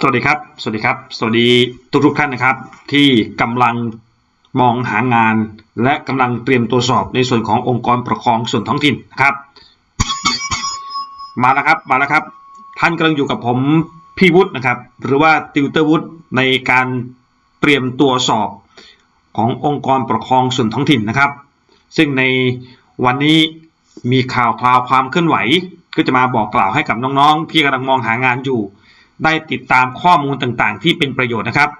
สวัสดีครับ สวัสดีครับ สวัสดีทุกทุกท่านนะครับ ที่กำลังมองหางาน และกำลังเตรียมตัวสอบในส่วนขององค์กรปกครองส่วนท้องถิ่นนะครับ มาแล้วครับมาแล้วครับ ท่านกำลังอยู่กับผมพี่วุฒินะครับ หรือว่าติวเตอร์วุฒิในการเตรียมตัวสอบขององค์กรปกครองส่วนท้องถิ่นนะครับ ซึ่งในวันนี้มีข่าวคราวความเคลื่อนไหว ก็จะมาบอกกล่าวให้กับน้องๆที่กำลังมองหางานอยู่ ได้ติดตามข้อมูลต่างๆ ที่เป็นประโยชน์นะครับ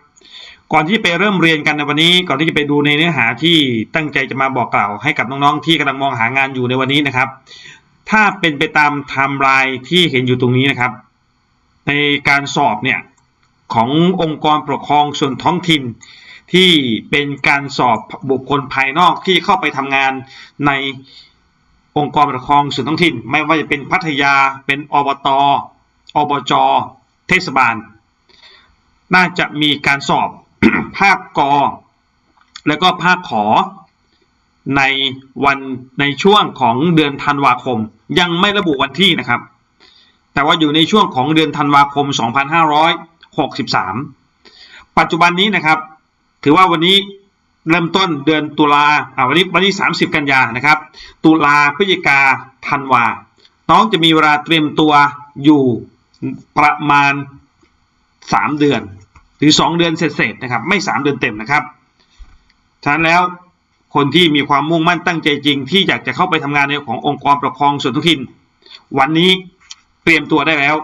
ก่อนที่ไปเริ่มเรียนกันในวันนี้ ก่อนที่จะไปดูในเนื้อหาที่ตั้งใจจะมาบอกกล่าวให้กับน้องๆ ที่กำลังมองหางานอยู่ในวันนี้นะครับ ถ้าเป็นไปตามไทม์ไลน์ที่เห็นอยู่ตรงนี้นะครับ ในการสอบเนี่ยขององค์กรปกครองส่วนท้องถิ่นที่เป็นการสอบบุคคลภายนอกที่เข้าไปทำงานในองค์กรปกครองส่วนท้องถิ่น ไม่ว่าจะเป็นพัทยาเป็นอบตอบจ เทศบาล น่าจะมีการสอบภาคกอ แล้วก็ภาคขอ ในวันในช่วงของเดือนธันวาคม ยังไม่ระบุวันที่นะครับ แต่ว่าอยู่ในช่วงของเดือนธันวาคม 2563 ปัจจุบันนี้นะครับ ถือว่าวันนี้เริ่มต้นเดือนตุลาอ่าวันนี้วันนี้30 กันยานะครับ ตุลาพฤศจิกาธันวา น้องจะมีเวลาเตรียมตัวอยู่ ประมาณ 3 เดือน หรือ 2 เดือนเสร็จๆนะครับ ไม่ 3 เดือนเต็มนะครับฉะนั้นแล้วคนที่มีความมุ่งมั่นตั้งใจจริง ที่อยากจะเข้าไปทำงานในขององค์กรปกครองส่วนท้องถิ่น วันนี้เตรียมตัวได้แล้ว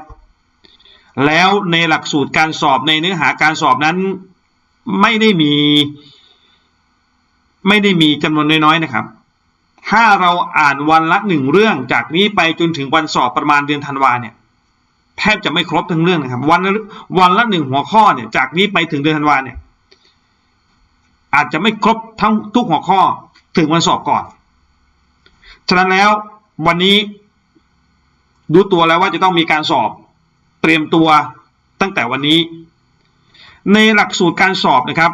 แล้วในหลักสูตรการสอบในเนื้อหาการสอบนั้นไม่ได้มี ไม่ได้มีจำนวนน้อยๆนะครับ ถ้าเราอ่านวันละหนึ่งเรื่องจากนี้ไปจนถึงวันสอบประมาณเดือนธันวาเนี่ย แทบจะไม่ครบทั้งเรื่องนะครับ วันละวันละหนึ่งหัวข้อเนี่ย จากนี้ไปถึงเดือนธันวาเนี่ย อาจจะไม่ครบทั้งทุกหัวข้อถึงวันสอบก่อน ฉะนั้นแล้ววันนี้รู้ตัวแล้วว่าจะต้องมีการสอบเตรียมตัวตั้งแต่วันนี้ ในหลักสูตรการสอบนะครับ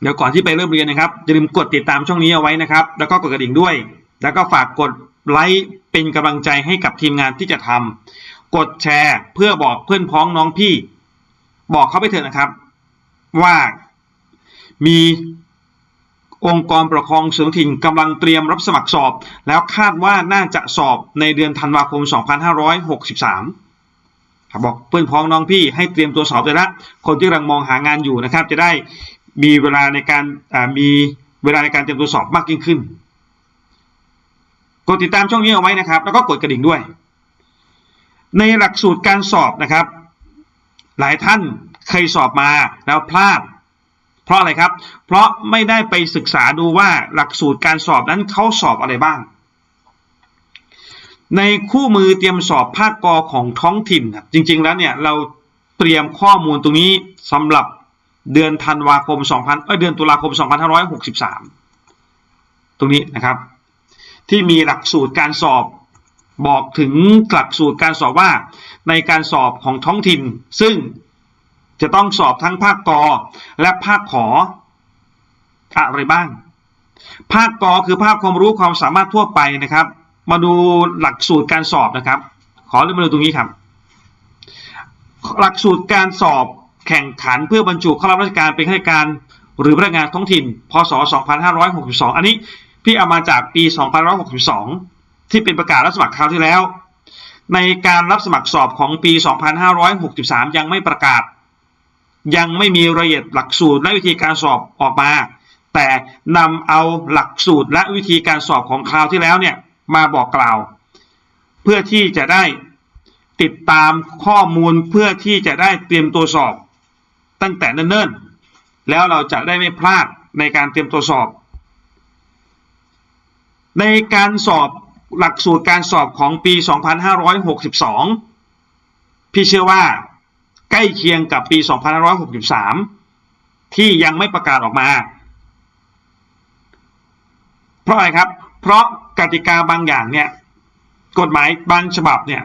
เดี๋ยวก่อนที่ไปเริ่มเรียนนะครับอย่าลืมกดติดตามช่องนี้เอาไว้นะครับ แล้วก็กดกระดิ่งด้วย แล้วก็ฝากกดไลค์เป็นกำลังใจให้กับทีมงานที่จะทำ กดแชร์เพื่อบอกเพื่อนพ้องน้องพี่ บอกเขาไปเถอะนะครับ ว่ามีองค์กรปกครองส่วนท้องถิ่นกำลังเตรียมรับสมัครสอบ แล้วคาดว่าน่าจะสอบในเดือนธันวาคม 2563ครับบอกเพื่อนพ้องน้องพี่ให้เตรียมตัวสอบเลยละคนที่กำลังมองหางานอยู่นะครับ จะได้มีเวลาในการมีเวลาในการเตรียมตัวสอบมากยิ่งขึ้น กดติดตามช่องนี้เอาไว้นะครับ แล้วก็กดกระดิ่งด้วย ในหลักสูตรการสอบนะครับ หลายท่านเคยสอบมาแล้วพลาด เพราะอะไรครับ เพราะไม่ได้ไปศึกษาดูว่าหลักสูตรการสอบนั้นเขาสอบอะไรบ้าง ในคู่มือเตรียมสอบภาคกอของท้องถิ่นครับจริง ๆ แล้วเนี่ยเราเตรียมข้อมูลตรงนี้สำหรับเดือนธันวาคม 2000เอ้ยเดือนตุลาคม 2563 ตรงนี้นะครับ ที่มีหลักสูตรการสอบ บอกถึงหลักสูตรการสอบว่าในการสอบของท้องถิ่น ซึ่งจะต้องสอบทั้งภาคกอและภาคขออะไรบ้าง ภาคกอคือภาคความรู้ความสามารถทั่วไปนะครับ มาดูหลักสูตรการสอบนะครับ ขอเริ่มมาดูตรงนี้ครับ หลักสูตรการสอบแข่งขันเพื่อบรรจุเข้ารับราชการเป็นข้าราชการหรือพนักงานท้องถิ่น พศ 2562 อันนี้พี่เอามาจากปี 2562 ที่เป็นประกาศรับสมัครคราวที่แล้ว ในการรับสมัครสอบของปี 2563 ยังไม่ประกาศ ยังไม่มีรายละเอียดหลักสูตรและวิธีการสอบออกมา แต่นำเอาหลักสูตรและวิธีการสอบของคราวที่แล้วเนี่ยมาบอกกล่าว เพื่อที่จะได้ติดตามข้อมูลเพื่อที่จะได้เตรียมตัวสอบ ตั้งแต่เนิ่นๆ แล้วเราจะได้ไม่พลาดในการเตรียมตัวสอบ ในการสอบ หลักสูตรการสอบของปี 2562 พี่เชื่อว่าใกล้เคียงกับปี 2563 ที่ยังไม่ประกาศออกมา เพราะอะไรครับ เพราะกติกาบางอย่างเนี่ย กฎหมายบางฉบับเนี่ย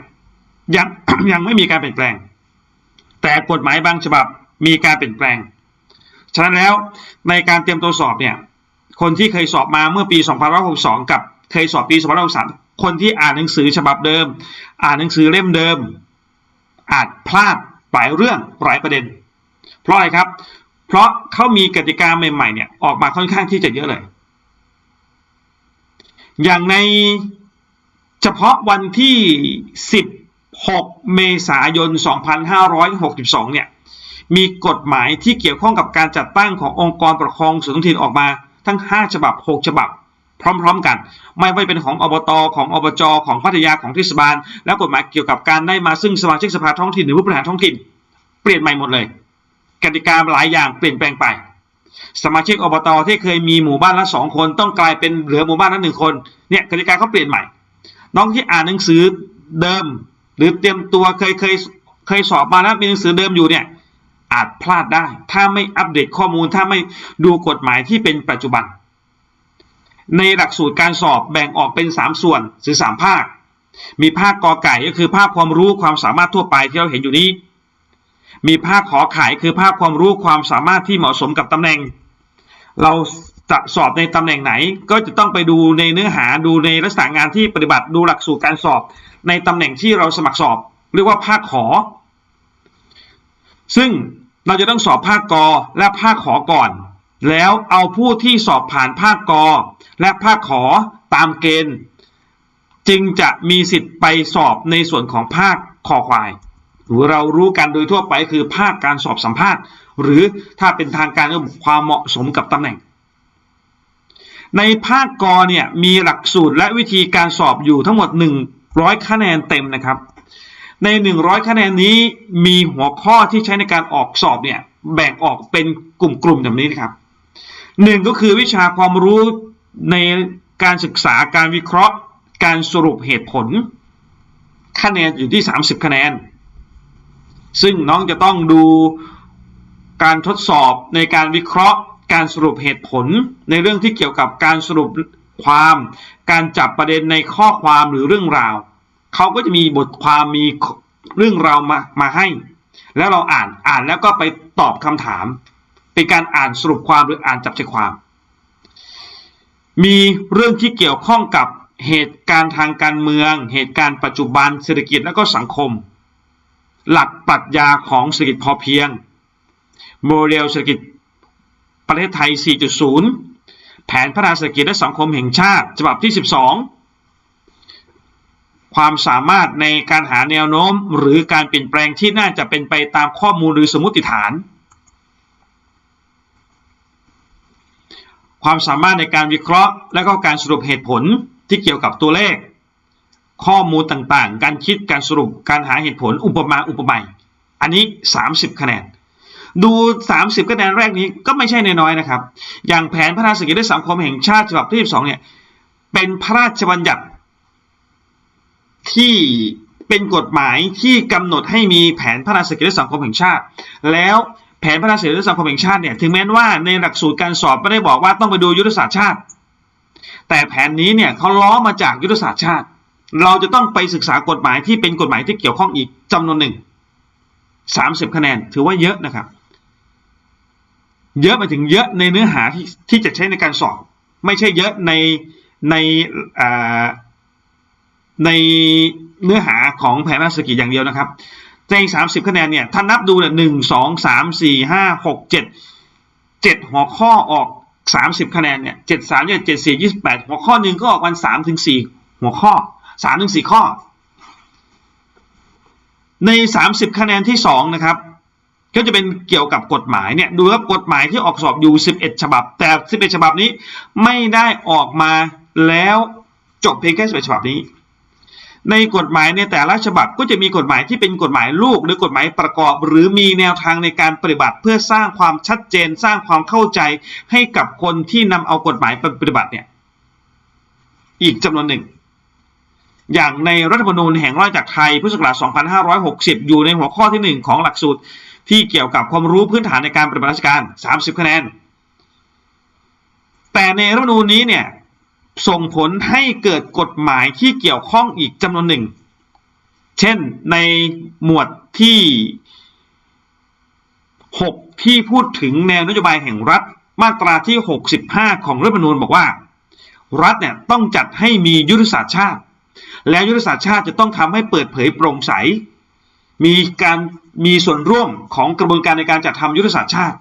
ยังยังไม่มีการเปลี่ยนแปลง แต่กฎหมายบางฉบับมีการเปลี่ยนแปลง ฉะนั้นแล้วในการเตรียมตัวสอบเนี่ย คนที่เคยสอบมาเมื่อปี 2562 กับ เคยสอบปี2563คนที่อ่านหนังสือฉบับเดิม อ่านหนังสือเล่มเดิม อาจพลาดหลายเรื่องหลายประเด็น เพราะอะไรครับ เพราะเขามีกติกาใหม่ๆเนี่ยออกมาค่อนข้างที่จะเยอะเลย อย่างในเฉพาะวันที่ 16 เมษายน 2562 เนี่ย มีกฎหมายที่เกี่ยวข้องกับการจัดตั้งขององค์กรปกครองส่วนท้องถิ่นออกมาทั้ง 5 ฉบับ 6 ฉบับ พร้อม ๆ กัน ไม่ว่าเป็นของอบตของอบจของพัทยาของเทศบาล แล้วกฎหมายเกี่ยวกับการได้มาซึ่งสมาชิกสภาท้องถิ่นหรือผู้บริหารท้องถิ่น เปลี่ยนใหม่หมดเลย กติกาหลายอย่างเปลี่ยนแปลงไป สมาชิกอบตที่เคยมีหมู่บ้านละสองคนต้องกลายเป็นเหลือหมู่บ้านละหนึ่งคนเนี่ยกติกาเขาเปลี่ยนใหม่ น้องที่อ่านหนังสือเดิม หรือเตรียมตัวเคยเคยเคยสอบมาแล้วมีหนังสือเดิมอยู่เนี่ยอาจพลาดได้ ถ้าไม่อัปเดตข้อมูลถ้าไม่ดูกฎหมายที่เป็นปัจจุบัน ในหลักสูตรการสอบแบ่งออกเป็น 3 ส่วนหรือ 3 ภาค มีภาคกอไก่ก็คือภาคความรู้ความสามารถทั่วไปที่เราเห็นอยู่นี้ มีภาคขอไข่คือภาคความรู้ความสามารถที่เหมาะสมกับตำแหน่ง เราจะสอบในตำแหน่งไหน ก็จะต้องไปดูในเนื้อหาดูในลักษณะงานที่ปฏิบัติดูหลักสูตรการสอบ ในตำแหน่งที่เราสมัครสอบ เรียกว่าภาคขอ ซึ่งเราจะต้องสอบภาคกอและภาคขอก่อน แล้วเอาผู้ที่สอบผ่านภาคกอและภาคขอตามเกณฑ์ จึงจะมีสิทธิ์ไปสอบในส่วนของภาคคอควายหรือเรารู้กันโดยทั่วไปคือภาคการสอบสัมภาษณ์ หรือถ้าเป็นทางการก็ความเหมาะสมกับตำแหน่ง ในภาคกอเนี่ยมีหลักสูตรและวิธีการสอบอยู่ทั้งหมด 100 คะแนนเต็มนะครับ ใน 100 คะแนนนี้มีหัวข้อที่ใช้ในการออกสอบเนี่ยแบ่งออกเป็นกลุ่มๆแบบนี้นะครับ หนึ่งก็คือวิชาความรู้ในการศึกษาการวิเคราะห์ การสรุปเหตุผล คะแนนอยู่ที่ 30 คะแนน ซึ่งน้องจะต้องดูการทดสอบในการวิเคราะห์ การสรุปเหตุผล ในเรื่องที่เกี่ยวกับการสรุปความ การจับประเด็นในข้อความหรือเรื่องราว เขาก็จะมีบทความมีเรื่องราวมามาให้ แล้วเราอ่านอ่านแล้วก็ไปตอบคำถาม เป็นการอ่านสรุปความหรืออ่านจับใจความ มีเรื่องที่เกี่ยวข้องกับเหตุการณ์ทางการเมือง เหตุการณ์ปัจจุบันเศรษฐกิจและก็สังคม หลักปรัชญาของเศรษฐกิจพอเพียง โมเดลเศรษฐกิจประเทศไทย 4.0 แผนพัฒนาเศรษฐกิจและสังคมแห่งชาติ ฉบับที่ 12 ความสามารถในการหาแนวโน้ม หรือการเปลี่ยนแปลงที่น่าจะเป็นไปตามข้อมูลหรือสมมติฐาน ความสามารถในการวิเคราะห์ และก็การสรุปเหตุผลที่เกี่ยวกับตัวเลข ข้อมูลต่างๆ การคิดการสรุปการหาเหตุผลอุปมาอุปไมยอันนี้ 30 คะแนน ดู 30 คะแนนแรกนี้ก็ไม่ใช่นน้อยนะครับ อย่างแผนพัฒนาเศรษฐกิจและสังคมแห่งชาติฉบับที่ 12 เนี่ย เป็นพระราชบัญญัติที่เป็นกฎหมายที่กำหนดให้มีแผนพัฒนาเศรษฐกิจและสังคมแห่งชาติ แล้ว แผนพัฒนาเศรษฐกิจสังคมแห่งชาติเนี่ยถึงแม้ว่าในหลักสูตรการสอบไม่ได้บอกว่าต้องไปดูยุทธศาสตร์ชาติ แต่แผนนี้เนี่ยเขาล้อมาจากยุทธศาสตร์ชาติ เราจะต้องไปศึกษากฎหมายที่เป็นกฎหมายที่เกี่ยวข้องอีกจำนวนหนึ่ง30คะแนนถือว่าเยอะนะครับ เยอะไปถึงเยอะในเนื้อหาที่ที่จะใช้ในการสอบ ไม่ใช่เยอะในในในเนื้อหาของแผนพัฒนาศรษฐกิจอย่างเดียวนะครับ ใน30คะแนนเนี่ยถ้านับดูเนี่ยหนึ่งสองสามสี่ห้าหกเจ็ดเจ็ดหัวข้อออก30คะแนนเนี่ยเจ็ดสามเนี่ยเจ็ดสี่ยี่สิบแปดหัวข้อหนึ่งก็ออกวันสามถึงสี่หัวข้อสามถึงสี่ข้อ ใน30คะแนนที่2นะครับ ก็จะเป็นเกี่ยวกับกฎหมายเนี่ยดูครับกฎหมายที่ออกสอบอยู่11ฉบับ แต่11ฉบับนี้ไม่ได้ออกมาแล้วจบเพียงแค่11ฉบับนี้ ในกฎหมายในแต่ละฉบับก็จะมีกฎหมายที่เป็นกฎหมายลูก หรือกฎหมายประกอบ หรือมีแนวทางในการปฏิบัติ เพื่อสร้างความชัดเจนสร้างความเข้าใจให้กับคนที่นำเอากฎหมายไปปฏิบัติเนี่ยอีกจำนวนหนึ่ง อย่างในรัฐธรรมนูญแห่งราชจักรไทยพุทธศักราช 2560 อยู่ในหัวข้อที่ 1 ของหลักสูตรที่เกี่ยวกับความรู้พื้นฐานในการปฏิบัติราชการ 30 คะแนน แต่ในรัฐธรรมนูญนี้เนี่ย ส่งผลให้เกิดกฎหมายที่เกี่ยวข้องอีกจำนวนหนึ่ง เช่นในหมวดที่ 6 ที่พูดถึงแนวนโยบายแห่งรัฐมาตราที่ 65 ของรัฐธรรมนูญบอกว่า รัฐเนี่ยต้องจัดให้มียุทธศาสตร์ชาติ แล้วยุทธศาสตร์ชาติจะต้องทำให้เปิดเผยโปร่งใส มีการมีส่วนร่วมของกระบวนการในการจัดทำยุทธศาสตร์ชาติ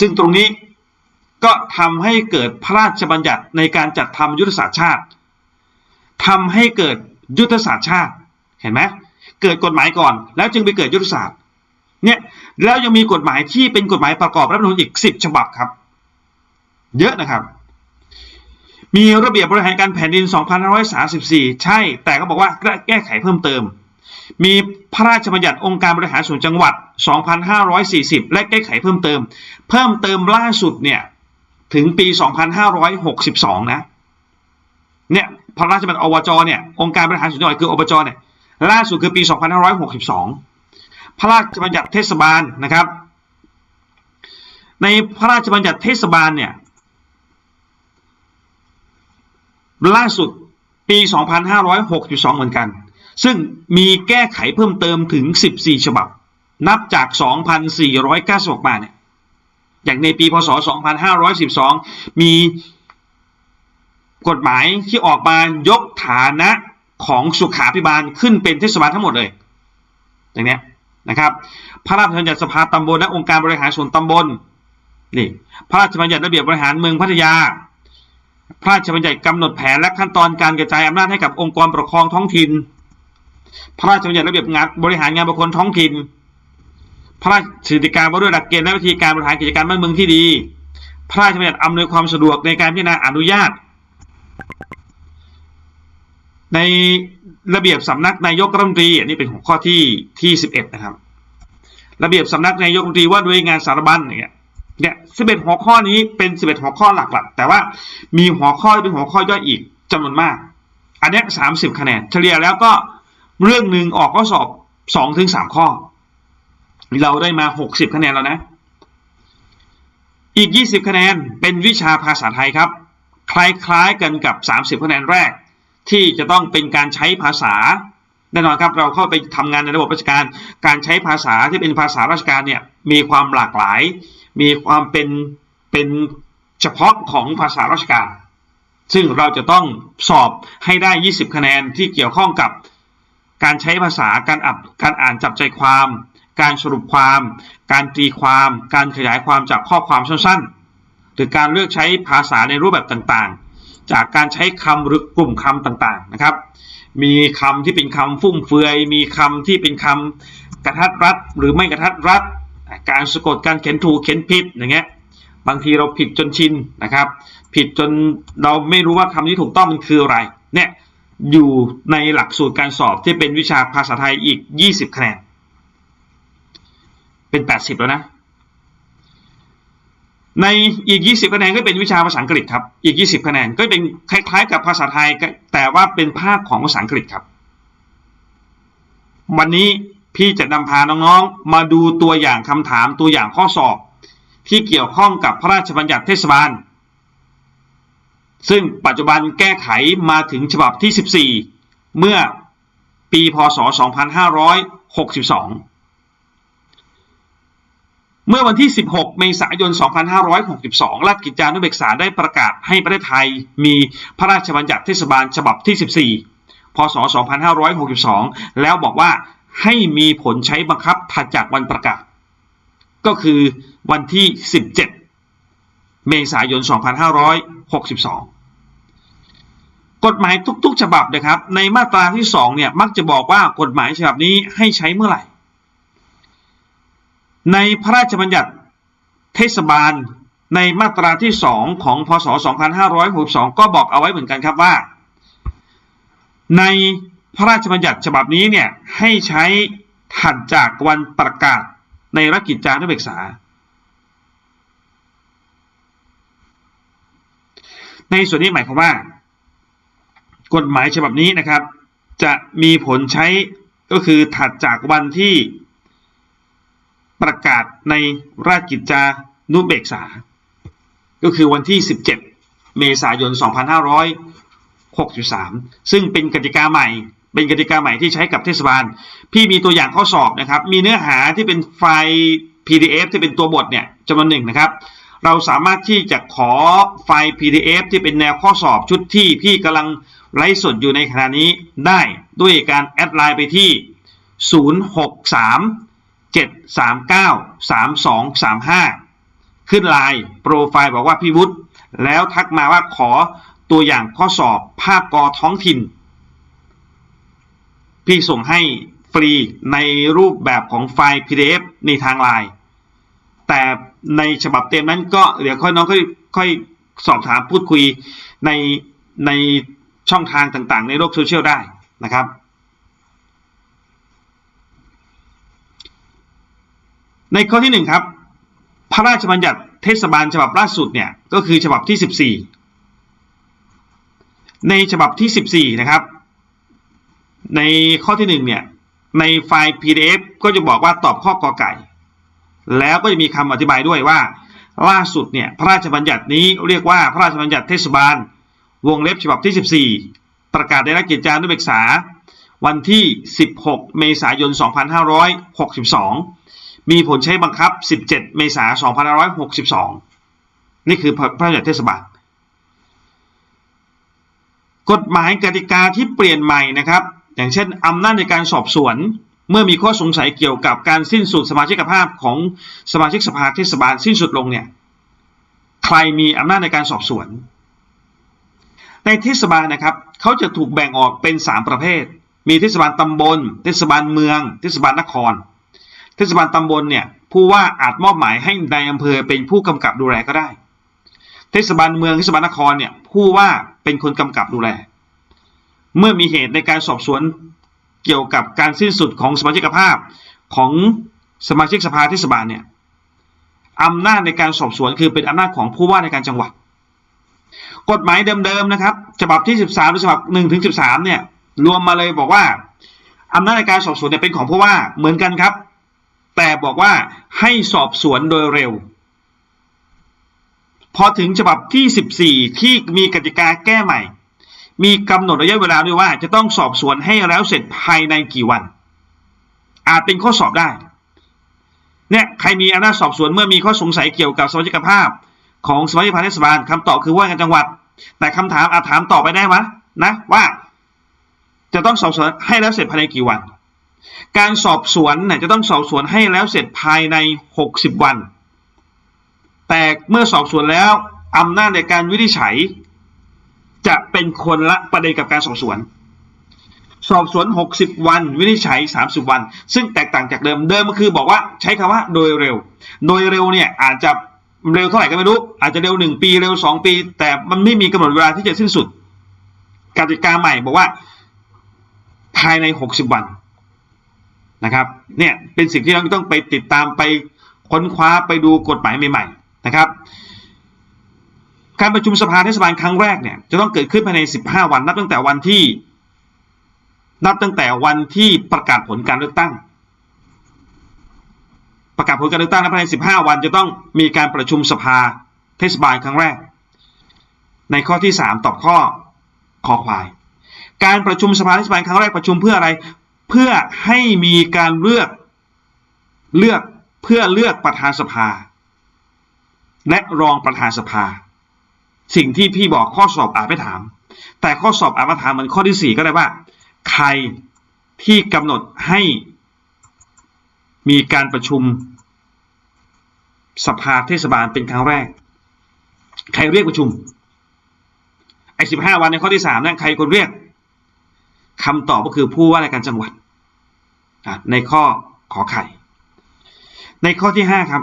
ซึ่งตรงนี้ ก็ทำให้เกิดพระราชบัญญัติในการจัดทำยุทธศาสตร์ชาติทำให้เกิดยุทธศาสตร์ชาติเห็นไหมเกิดกฎหมายก่อน แล้วจึงไปเกิดยุทธศาสตร์เนี่ยแล้วยังมีกฎหมายที่เป็นกฎหมายประกอบรัฐธรรมนูญอีกสิบฉบับครับ เยอะนะครับ มีระเบียบบริหารการแผ่นดิน 2534 ใช่ แต่ก็บอกว่าแก้ไขเพิ่มเติม มีพระราชบัญญัติองค์การบริหารส่วนจังหวัด 2540 และแก้ไขเพิ่มเติม เพิ่มเติมล่าสุดเนี่ย ถึงปี 2562 นะ เนี่ยพระราชบัญญัติอบจเนี่ยองค์การบริหารส่วนจังหวัดคืออบจเนี่ยล่าสุดคือปี 2562 พระราชบัญญัติเทศบาลนะครับ ในพระราชบัญญัติเทศบาลเนี่ยล่าสุดปี 2562 เหมือนกัน ซึ่งมีแก้ไขเพิ่มเติมถึง 14 ฉบับ นับจาก 2,496 มาเนี่ย อย่างในปีพศ 2512 มีกฎหมายที่ออกมายกฐานะของสุขาพิบาลขึ้นเป็นเทศบาลทั้งหมดเลย อย่างนี้นะครับ พระราชบัญญัติสภาตำบลและองค์การบริหารส่วนตำบลนี่พระราชบัญญัติระเบียบบริหารเมืองพัทยา พระราชบัญญัติกำหนดแผนและขั้นตอนการกระจายอำนาจให้กับองค์กรปกครองท้องถิ่น พระราชบัญญัติระเบียบงานบริหารงานบุคคลท้องถิ่น พระราชสิทธิการว่าด้วยหลักเกณฑ์และวิธีการบริหารกิจการบ้านเมืองที่ดี พระราชบัญญัติอำนวยความสะดวกในการพิจารณาอนุญาต ในระเบียบสำนักนายกรัฐมนตรีอันนี้เป็นหัวข้อที่ที่สิบเอ็ดนะครับ ระเบียบสำนักนายกรัฐมนตรีว่าด้วยงานสารบัญอย่างเงี้ยเนี่ยสิบเอ็ดหัวข้อนี้เป็นสิบเอ็ดหัวข้อหลักๆแต่ว่ามีหัวข้อเป็นหัวข้อย่อยอีกจำนวนมาก อันนี้สามสิบคะแนน เฉลี่ยแล้วก็เรื่องหนึ่งออกข้อสอบสองถึงสามข้อ เราได้มาหกสิบคะแนนแล้วนะ อีกยี่สิบคะแนนเป็นวิชาภาษาไทยครับ คล้ายๆกันกับสามสิบคะแนนแรก ที่จะต้องเป็นการใช้ภาษาแน่นอนครับเราเข้าไปทำงานในระบบราชการ การใช้ภาษาที่เป็นภาษาราชการเนี่ยมีความหลากหลาย มีความเป็นเป็นเฉพาะของภาษาราชการ ซึ่งเราจะต้องสอบให้ได้ 20 คะแนนที่เกี่ยวข้องกับการใช้ภาษาการอับการอ่านจับใจความ การสรุปความ การตีความ การขยายความจากข้อความสั้นๆ หรือการเลือกใช้ภาษาในรูปแบบต่างๆ จากการใช้คำหรือกลุ่มคำต่างๆ นะครับ มีคำที่เป็นคำฟุ่มเฟือย มีคำที่เป็นคำกระทัดรัดหรือไม่กระทัดรัด การสะกด การเขียนถูก เขียนผิด อย่างเงี้ย บางทีเราผิดจนชินนะครับ ผิดจนเราไม่รู้ว่าคำที่ถูกต้องมันคืออะไร เนี่ย อยู่ในหลักสูตรการสอบที่เป็นวิชาภาษาไทยอีก 20 คะแนน เป็น 80 แล้วนะ ในอีก 20 คะแนนก็เป็นวิชาภาษาอังกฤษครับ อีก 20 คะแนนก็เป็นคล้ายๆ กับภาษาไทย แต่ว่าเป็นภาคของภาษาอังกฤษครับ วันนี้พี่จะนำพาน้องๆ มาดูตัวอย่างคำถามตัวอย่างข้อสอบ ที่เกี่ยวข้องกับพระราชบัญญัติเทศบาล ซึ่งปัจจุบันแก้ไขมาถึงฉบับที่ 14 เมื่อปีพศ 2562 เมื่อวันที่ 16 เมษายน 2562 ราชกิจจานุเบกษาได้ประกาศให้ประเทศไทยมีพระราชบัญญัติเทศบาลฉบับที่ 14 พศ 2562 แล้วบอกว่าให้มีผลใช้บังคับถัดจากวันประกาศ ก็คือวันที่ 17 เมษายน 2562 กฎหมายทุกๆ ฉบับนะครับ ในมาตราที่ 2 เนี่ย มักจะบอกว่ากฎหมายฉบับนี้ให้ใช้เมื่อไหร่ ในพระราชบัญญัติเทศบาลในมาตราที่2ของพศ 2562 ก็บอกเอาไว้เหมือนกันครับว่า ในพระราชบัญญัติฉบับนี้เนี่ยให้ใช้ถัดจากวันประกาศในราชกิจจานุเบกษา ในส่วนนี้หมายความว่า กฎหมายฉบับนี้นะครับ จะมีผลใช้ก็คือถัดจากวันที่ ประกาศในราชกิจจานุเบกษา ก็คือวันที่ 17 เมษายน 2563 ซึ่งเป็นกติกาใหม่ เป็นกติกาใหม่ที่ใช้กับเทศบาล พี่มีตัวอย่างข้อสอบนะครับ มีเนื้อหาที่เป็นไฟล์ PDF ที่เป็นตัวบทเนี่ยจำนวนหนึ่งนะครับ เราสามารถที่จะขอไฟล์ PDF ที่เป็นแนวข้อสอบชุดที่พี่กำลังไลฟ์สดอยู่ในขณะนี้ได้ด้วยการแอดไลน์ไปที่ 063 739 3235 ขึ้นไลน์โปรไฟล์บอกว่าพี่วุฒิแล้วทักมาว่าขอตัวอย่างข้อสอบภาคกอท้องถิ่น พี่ส่งให้ฟรีในรูปแบบของไฟล์ PDF ในทางไลน์แต่ในฉบับเต็มนั้นก็เดี๋ยวค่อยน้องค่อยค่อยสอบถามพูดคุยในในช่องทางต่างๆ ในโลกโซเชียลได้นะครับ ในข้อที่หนึ่งครับ พระราชบัญญัติเทศบาลฉบับล่าสุดเนี่ยก็คือฉบับที่ 14 ในฉบับที่ 14 นะครับ ในข้อที่หนึ่งเนี่ย ในไฟล์ PDF ก็จะบอกว่าตอบข้อกอไก่ แล้วก็จะมีคำอธิบายด้วยว่า ล่าสุดเนี่ยพระราชบัญญัตินี้เรียกว่าพระราชบัญญัติเทศบาล วงเล็บฉบับที่ 14 ประกาศได้รับกิจจานุเบกษา วันที่ 16 เมษายน 2562 มีผลใช้บังคับ 17 เมษายน2562 นี่คือพระราชบัญญัติเทศบาล กฎหมายกติกาที่เปลี่ยนใหม่นะครับ อย่างเช่นอำนาจในการสอบสวน เมื่อมีข้อสงสัยเกี่ยวกับการสิ้นสุดสมาชิกภาพของสมาชิกสภาเทศบาลสิ้นสุดลงเนี่ย ใครมีอำนาจในการสอบสวน ในเทศบาลนะครับเขาจะถูกแบ่งออกเป็น 3 ประเภท มีเทศบาลตำบล เทศบาลเมือง เทศบาลนคร ทศบาลตำบลเนี่ยผู้ว่าอาจมอบหมายให้ในายอำเภอเป็นผู้กำกับดูแลก็ได้ เทศบาลเมืองเทศบาลนครเนี่ยผู้ว่าเป็นคนกำกับดูแล เมื่อมีเหตุในการสอบสวนเกี่ยวกับการสิ้นสุดของสมาชิกภาพของสมาชิกสภาเทศบาลเนี่ยอำนาจในการสอบสวนคือเป็นอำนาจของผู้ว่าในการจังหวัด กฎหมายเดิมๆนะครับ ฉบับที่ 13หรือฉบับ1ถึง13เนี่ยรวมมาเลยบอกว่าอำนาจในการสอบสวนเนี่ยเป็นของผู้ว่าเหมือนกันครับ แต่บอกว่าให้สอบสวนโดยเร็ว พอถึงฉบับที่ 14 ที่มีกติกาแก้ใหม่ มีกำหนดระยะเวลาด้วยว่า จะต้องสอบสวนให้แล้วเสร็จภายในกี่วัน อาจเป็นข้อสอบได้เนี่ยใครมีอำนาจสอบสวนเมื่อมีข้อสงสัยเกี่ยวกับสมาชิกภาพ ของสมาชิกภาเทศบาลคำตอบคือว่าการจังหวัด แต่คำถามอาจถามต่อไปได้ไหมนะว่า จะต้องสอบสวนให้แล้วเสร็จภายในกี่วัน การสอบสวนเนี่ยจะต้องสอบสวนให้แล้วเสร็จภายใน 60 วัน แต่เมื่อสอบสวนแล้วอำนาจในการวินิจฉัย จะเป็นคนละประเด็นกับการสอบสวน สอบสวน 60 วัน วินิจฉัย 30 วัน ซึ่งแตกต่างจากเดิมเดิมก็คือบอกว่าใช้คำว่าโดยเร็ว โดยเร็วเนี่ยอาจจะเร็วเท่าไหร่ก็ไม่รู้ อาจจะเร็ว 1 ปีเร็ว 2 ปี แต่มันไม่มีกำหนดเวลาที่จะสิ้นสุดกติกาใหม่บอกว่าภายใน 60 วัน นะครับเนี่ยเป็นสิ่งที่เราต้องไปติดตามไปค้นคว้าไปดูกฎหมายใหม่ๆนะครับ การประชุมสภาเทศบาลครั้งแรกเนี่ยจะต้องเกิดขึ้นภายใน 15 วันนับตั้งแต่วันที่ นับตั้งแต่วันที่ประกาศผลการเลือกตั้ง ประกาศผลการเลือกตั้งภายใน 15 วันจะต้องมีการประชุมสภาเทศบาลครั้งแรก ในข้อที่ 3 ตอบข้อคอควาย การประชุมสภาเทศบาลครั้งแรกประชุมเพื่ออะไร เพื่อให้มีการเลือกเลือกเพื่อเลือกประธานสภา และรองประธานสภา สิ่งที่พี่บอกข้อสอบอาจไม่ถาม แต่ข้อสอบอาจมาถามเหมือนข้อที่ 4 ก็ได้ว่า ใครที่กำหนดให้มีการประชุมสภาเทศบาลเป็นครั้งแรก ใครเรียกประชุมไอ้สิบห้าวันในข้อที่สามนั่นใครคนเรียก คำตอบก็คือผู้ว่าราชการจังหวัด ในข้อขอไข่ ในข้อที่ห้าครับ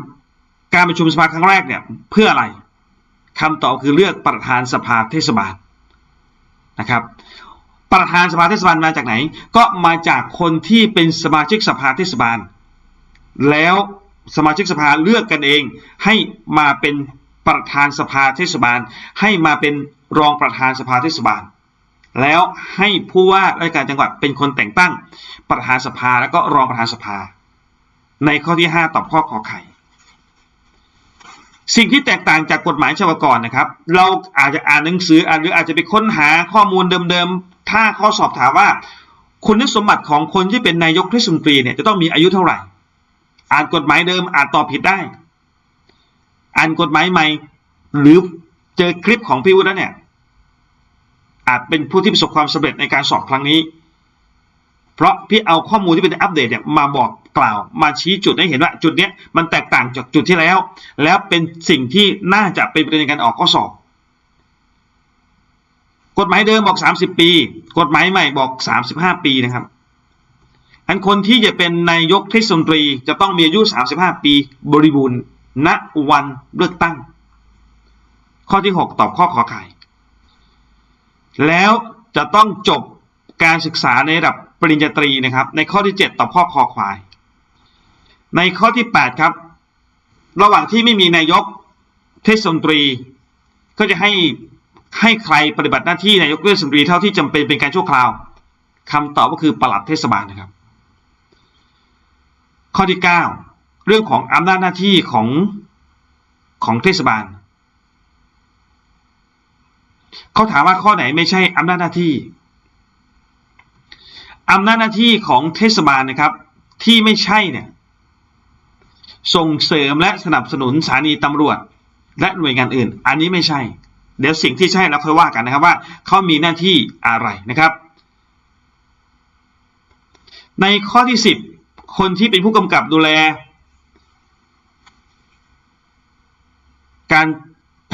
การประชุมสภาครั้งแรกเนี่ยเพื่ออะไรคำตอบคือเลือกประธานสภาเทศบาลนะครับ ประธานสภาเทศบาลมาจากไหน ก็มาจากคนที่เป็นสมาชิกสภาเทศบาล แล้วสมาชิกสภาเลือกกันเองให้มาเป็นประธานสภาเทศบาล ให้มาเป็นรองประธานสภาเทศบาล แล้วให้ผู้ว่าราชการจังหวัดเป็นคนแต่งตั้งประธานสภาแล้วก็รองประธานสภา ในข้อที่ 5ตอบข้อขอไข่สิ่งที่แตกต่างจากกฎหมายฉบับก่อนนะครับ เราอาจจะอ่านหนังสืออ่านหรืออาจจะไปค้นหาข้อมูลเดิมๆ ถ้าข้อสอบถามว่า คุณสมบัติของคนที่เป็นนายกเทศมนตรีเนี่ยจะต้องมีอายุเท่าไหร่ อ่านกฎหมายเดิมอาจตอบผิดได้ อ่านกฎหมายใหม่ หรือเจอคลิปของพี่วุฒิแล้วเนี่ย อาจเป็นผู้ที่ประสบความสำเร็จในการสอบครั้งนี้ เพราะพี่เอาข้อมูลที่เป็นอัปเดตเนี่ยมาบอกกล่าว มาชี้จุดให้เห็นว่าจุดเนี้ยมันแตกต่างจากจุดที่แล้ว แล้วเป็นสิ่งที่น่าจะเป็นประเด็นในการออกข้อสอบ กฎหมายเดิมบอก 30 ปี กฎหมายใหม่บอก 35 ปีนะครับอันคนที่จะเป็นนายกเทศมนตรีจะต้องมีอายุ 35 ปีบริบูรณ์ณวันเลือกตั้ง ข้อที่ 6 ตอบข้อขอไข่ แล้วจะต้องจบการศึกษาในระดับปริญญาตรีนะครับ ในข้อที่ 7 ต่อบข้อคอควาย ในข้อที่ 8 ครับ ระหว่างที่ไม่มีนายกเทศมนตรี ก็จะให้ให้ใครปฏิบัติหน้าที่นายกเทศมนตรีเท่าที่จำเป็นเป็นการชั่วคราวคำตอบก็คือปลัดเทศบาลนะครับ ข้อที่ 9 เรื่องของอำนาจหน้าที่ของของเทศบาล เขาถามว่าข้อไหนไม่ใช่อำนาจหน้าที่อำนาจหน้าที่ของเทศบาลนะครับ ที่ไม่ใช่เนี่ยส่งเสริมและสนับสนุนสถานีตำรวจ และหน่วยงานอื่น อันนี้ไม่ใช่ เดี๋ยวสิ่งที่ใช่เราค่อยว่ากันนะครับว่าเขามีหน้าที่อะไรนะครับ ในข้อที่ 10 คนที่เป็นผู้กำกับดูแล การ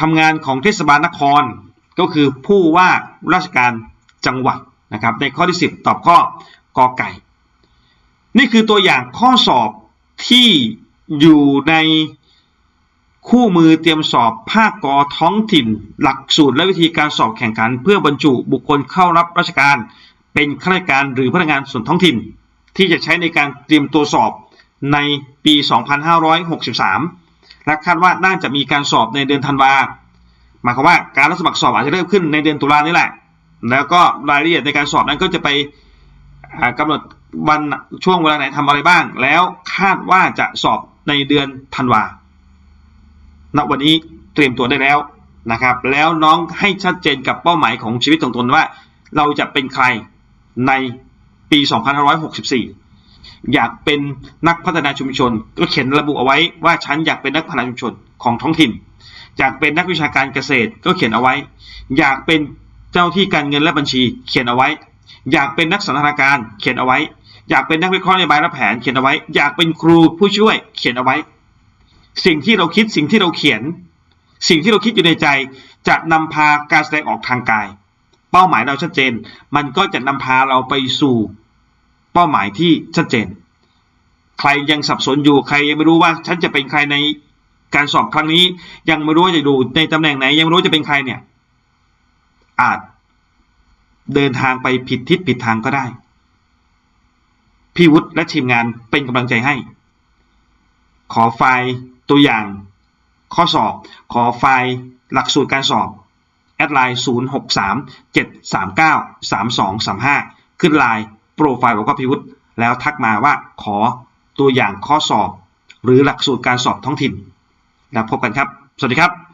ทำงานของเทศบาลนคร ก็คือผู้ว่าราชการจังหวัดนะครับ ในข้อที่ 10 ตอบข้อกอไก่ นี่คือตัวอย่างข้อสอบที่อยู่ในคู่มือเตรียมสอบภาคกอท้องถิ่น หลักสูตรและวิธีการสอบแข่งขัน เพื่อบรรจุบุคคลเข้ารับราชการ เป็นข้าราชการหรือพนักงานส่วนท้องถิ่น ที่จะใช้ในการเตรียมตัวสอบในปี 2563 และคาดว่าน่าจะมีการสอบในเดือนธันวาคม หมายความว่าการรับสมัครสอบอาจจะเริ่มขึ้นในเดือนตุลานี่แหละ แล้วก็รายละเอียดในการสอบนั้นก็จะไปอ่ากำหนดวันช่วงเวลาไหนทำอะไรบ้าง แล้วคาดว่าจะสอบในเดือนธันวาณวันนี้เตรียมตัวได้แล้วนะครับ แล้วน้องให้ชัดเจนกับเป้าหมายของชีวิตของตนว่า เราจะเป็นใครในปี 2564 อยากเป็นนักพัฒนาชุมชน ก็เขียนระบุเอาไว้ว่าฉันอยากเป็นนักพัฒนาชุมชนของท้องถิ่น อยากเป็นนักวิชาการเกษตรก็เขียนเอาไว้ อยากเป็นเจ้าที่การเงินและบัญชี เขียนเอาไว้ อยากเป็นนักสันทนาการเขียนเอาไว้ อยากเป็นนักวิเคราะห์นโยบายและแผนเขียนเอาไว้ อยากเป็นครูผู้ช่วยเขียนเอาไว้ สิ่งที่เราคิดสิ่งที่เราเขียน สิ่งที่เราคิดอยู่ในใจ จะนำพาการแสดงออกทางกาย เป้าหมายเราชัดเจน มันก็จะนำพาเราไปสู่เป้าหมายที่ชัดเจน ใครยังสับสนอยู่ใครยังไม่รู้ว่าฉันจะเป็นใครใน การสอบครั้งนี้ยังไม่รู้ว่าจะดูในตำแหน่งไหน ยังไม่รู้จะเป็นใครเนี่ย อาจเดินทางไปผิดทิศผิดทางก็ได้ พี่วุฒิและทีมงานเป็นกำลังใจให้ ขอไฟล์ตัวอย่าง ข้อสอบ ขอไฟล์หลักสูตรการสอบ แอดไลน์ 0 6 3 7 3 9 3 2 3 5 ขึ้นไลน์โปรไฟล์บอกว่าพิวุฒิแล้วทักมาว่าขอตัวอย่างข้อสอบ หรือหลักสูตรการสอบท้องถิ่น แล้วพบกันครับ สวัสดีครับ